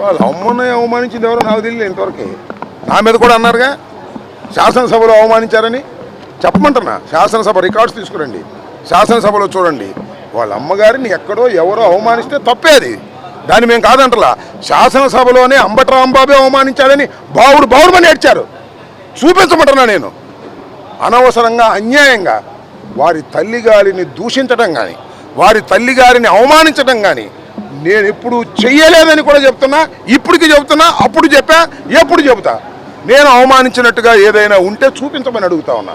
వాళ్ళు అమ్మని అవమానించింది ఎవరో నాకు తెలియదు ఇంతవరకు. నా మీద కూడా అన్నారుగా? శాసనసభలో అవమానించారని? చెప్పమంటున్నా. శాసనసభ రికార్డ్స్ తీసుకురండి. శాసనసభలో చూడండి. వాళ్ళ అమ్మగారిని ఎక్కడో ఎవరో అవమానిస్తే తప్పే అది. దాన్ని మేము కాదంటలా. శాసనసభలోనే అంబటి రాంబాబే అవమానించాడని బావుడు బావుడుమని ఏడ్చారు చూపించమంటున్నా నేను. అనవసరంగా అన్యాయంగా వారి తల్లిగారిని దూషించడం కానీ వారి తల్లిగారిని అవమానించడం కానీ నేను ఇప్పుడు చెయ్యలేదని కూడా చెప్తున్నా ఇప్పటికి చెబుతున్నా అప్పుడు చెప్పా ఎప్పుడు చెబుతా. నేను అవమానించినట్టుగా ఏదైనా ఉంటే చూపించమని అడుగుతా ఉన్నా.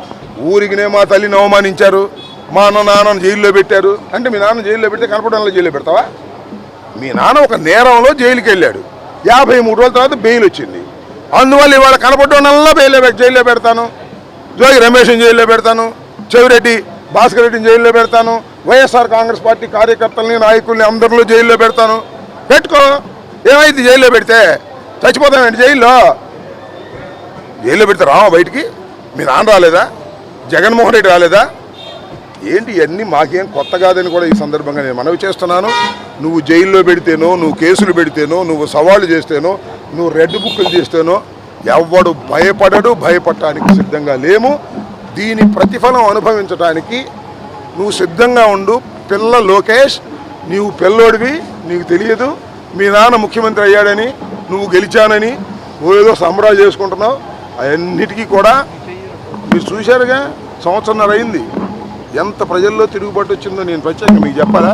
ఊరికినే మా తల్లిని అవమానించారు మా అన్న నాన్నను జైల్లో పెట్టారు. అంటే మీ నాన్న జైల్లో పెడితే కనపడంలో జైల్లో పెడతావా? మీ నాన్న ఒక నేరంలో జైలుకి వెళ్ళాడు. యాభై మూడు రోజుల తర్వాత బెయిల్ వచ్చింది. అందువల్ల ఇవాళ కనపడడంలో బెయిల్లో జైల్లో పెడతాను. జోగి రమేష్ని జైల్లో పెడతాను. చెవిరెడ్డి భాస్కర్ రెడ్డిని జైల్లో పెడతాను. వైఎస్ఆర్ కాంగ్రెస్ పార్టీ కార్యకర్తల్ని నాయకుల్ని అందరిలో జైల్లో పెడతాను. పెట్టుకో. ఏమైంది జైల్లో పెడితే? చచ్చిపోతామండి జైల్లో? జైల్లో పెడితే రావా బయటికి? మీ నాన్న రాలేదా? జగన్మోహన్ రెడ్డి రాలేదా? ఏంటి ఇవన్నీ? మాకేం కొత్త కాదని కూడా ఈ సందర్భంగా నేను మనవి చేస్తున్నాను. నువ్వు జైల్లో పెడితేనో నువ్వు కేసులు పెడితేనో నువ్వు సవాళ్ళు చేస్తేనో నువ్వు రెడ్ బుక్కులు చేస్తేనో ఎవడు భయపడడు భయపడటానికి సిద్ధంగా లేము. దీని ప్రతిఫలం అనుభవించడానికి నువ్వు సిద్ధంగా ఉండు. పిల్ల లోకేష్ నీవు పిల్లోడివి నీకు తెలియదు. మీ నాన్న ముఖ్యమంత్రి అయ్యాడని నువ్వు గెలిచానని నువ్వు ఏదో సంబరాలు చేసుకుంటున్నావు. అవన్నిటికీ కూడా మీరు చూశారుగా సంవత్సరంన్నర అయింది. ఎంత ప్రజల్లో తిరుగుబాటు వచ్చిందో నేను ప్రత్యేకంగా మీకు చెప్పాలా?